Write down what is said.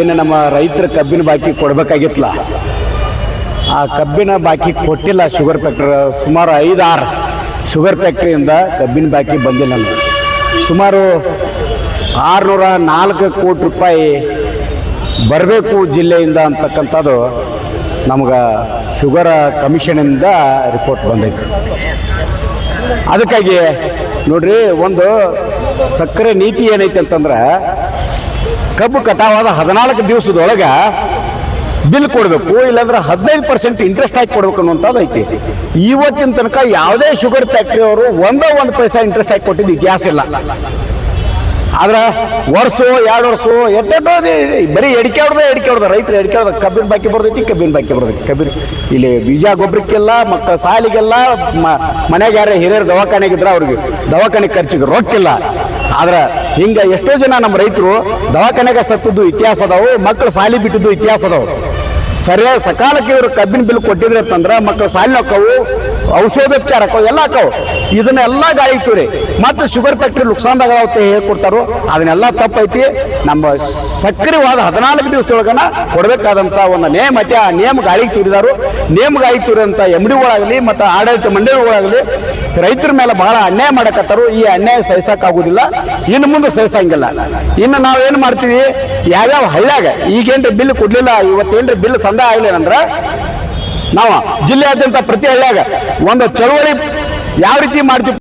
ಏನು ನಮ್ಮ ರೈತರ ಕಬ್ಬಿನ ಬಾಕಿ ಕೊಡಬೇಕಾಗಿತ್ತಲ್ಲ. ಆ ಕಬ್ಬಿನ ಬಾಕಿ ಕೊಟ್ಟಿಲ್ಲ ಶುಗರ್ ಫ್ಯಾಕ್ಟ್ರಿ, ಸುಮಾರು ಐದು ಆರು ಶುಗರ್ ಫ್ಯಾಕ್ಟ್ರಿಯಿಂದ ಕಬ್ಬಿನ ಬಾಕಿ ಬಂದಿಲ್ಲ ಸುಮಾರು ಆರುನೂರ ನಾಲ್ಕು ಕೋಟಿ ರೂಪಾಯಿ ಬರಬೇಕು ಜಿಲ್ಲೆಯಿಂದ ಅಂತಕ್ಕಂಥದ್ದು ನಮ್ಗೆ ಶುಗರ್ ಕಮಿಷನಿಂದ ರಿಪೋರ್ಟ್ ಬಂದೈತೆ. ಅದಕ್ಕಾಗಿ ನೋಡ್ರಿ, ಒಂದು ಸಕ್ಕರೆ ನೀತಿ ಏನೈತೆ ಅಂತಂದ್ರೆ ಕಬ್ಬು ಕಟಾವಾದ ಹದಿನಾಲ್ಕು ದಿವಸದೊಳಗೆ ಬಿಲ್ ಕೊಡಬೇಕು, ಇಲ್ಲಾಂದ್ರೆ ಹದಿನೈದು ಪರ್ಸೆಂಟ್ ಇಂಟ್ರೆಸ್ಟ್ ಹಾಕಿ ಕೊಡ್ಬೇಕು ಅನ್ನುವಂಥದ್ದು ಐತಿ. ಇವತ್ತಿನ ತನಕ ಯಾವುದೇ ಶುಗರ್ ಫ್ಯಾಕ್ಟ್ರಿ ಅವರು ಒಂದೇ ಒಂದು ಪೈಸಾ ಇಂಟ್ರೆಸ್ಟ್ ಹಾಕಿ ಕೊಟ್ಟಿದ್ದು ಇತಿಹಾಸ ಇಲ್ಲ. ಆದ್ರೆ ವರ್ಷ, ಎರಡು ವರ್ಷ ಎಟ್ಟೆಟ್ಟೋ ಬರೀ ಎಡಿಕೆ ಹೊಡೆದ ಎಡಿಕೆ ಹೊಡೆದ, ರೈತರು ಎಡಿಕೆ ಹೊಡೆದ, ಕಬ್ಬಿನ ಬಾಕಿ ಬರ್ತೈತಿ, ಕಬ್ಬಿನ ಬಾಕಿ ಬರ್ತೈತಿ. ಕಬ್ಬಿನ, ಇಲ್ಲಿ ಬೀಜ, ಗೊಬ್ಬರಕ್ಕೆಲ್ಲ ಮಕ್ಕಳ ಸಾಲಿಗೆಲ್ಲ ಮನೆಗೆ ಯಾರೇ ಹಿರಿಯರು ದವಾಖಾನೆಗಿದ್ರೆ ಅವ್ರಿಗೆ ದವಾಖಾನೆ ಖರ್ಚಿಗೆ ರೊಕ್ಕಿಲ್ಲ. ಆದ್ರೆ ಹಿಂಗೆ ಎಷ್ಟೋ ಜನ ನಮ್ಮ ರೈತರು ದವಾಖಾನೆಗೆ ಸತ್ತದ್ದು ಇತಿಹಾಸ ಅದಾವು ಮಕ್ಕಳು ಸಾಲಿ ಬಿಟ್ಟಿದ್ದು ಇತಿಹಾಸ ಅದಾವು. ಸರಿಯಾದ ಸಕಾಲಕ್ಕೆ ಇವರು ಕಬ್ಬಿನ ಬಿಲ್ ಕೊಟ್ಟಿದ್ರೆ ಅಂತಂದ್ರೆ ಮಕ್ಕಳು ಸಾಲಿನ ಹಾಕವು ಔಷಧೋಪಚಾರ ಹಾಕೋ ಎಲ್ಲ ಹಾಕೋ. ಇದನ್ನೆಲ್ಲ ಗಾಳಿ ತೂರಿ. ಮತ್ತು ಶುಗರ್ ಫ್ಯಾಕ್ಟ್ರಿ ನುಕ್ಸಾನ್ದಾಗ ಅಂತ ಹೇಳ್ಕೊಡ್ತಾರೋ ಅದನ್ನೆಲ್ಲ ತಪ್ಪೈತಿ. ನಮ್ಮ ಸಕ್ಕರೆ ಹೋದ ಹದಿನಾಲ್ಕು ದಿವಸದೊಳಗನ ಕೊಡಬೇಕಾದಂಥ ಒಂದು ನೇಮ ಐತಿ. ಆ ನೇಮ ಗಾಳಿಗೆ ತೂರಿದಾರು. ನೇಮ ಗಾಳಿ ತೂರಿದಂಥ ಎಂ ಡಿಗಳಾಗಲಿ ಮತ್ತು ಆಡಳಿತ ಮಂಡಳಿಗಳಾಗಲಿ ರೈತರ ಮೇಲೆ ಬಹಳ ಅನ್ಯಾಯ ಮಾಡಕತ್ತಾರು. ಈ ಅನ್ಯಾಯ ಸಹಿಸೋಕ್ಕಾಗೋದಿಲ್ಲ. ಇನ್ನು ಮುಂದೆ ಸಹಿಸಂಗಿಲ್ಲ. ಇನ್ನು ನಾವೇನು ಮಾಡ್ತೀವಿ? ಯಾವ್ಯಾವ ಹಳ್ಳಿಯಾಗ ಈಗೇನ್ರಿ ಬಿಲ್ ಕೊಡಲಿಲ್ಲ, ಇವತ್ತೇನ್ರಿ ಬಿಲ್ ಸಂದ ಆಗ್ಲಿಲ್ಲ ಅಂದ್ರೆ ನಾವು ಜಿಲ್ಲೆಯಾದ್ಯಂತ ಪ್ರತಿ ಹಳ್ಳಿಯಾಗ ಒಂದು ಚಳುವಳಿ ಯಾವ ರೀತಿ ಮಾಡ್ತೀವಿ?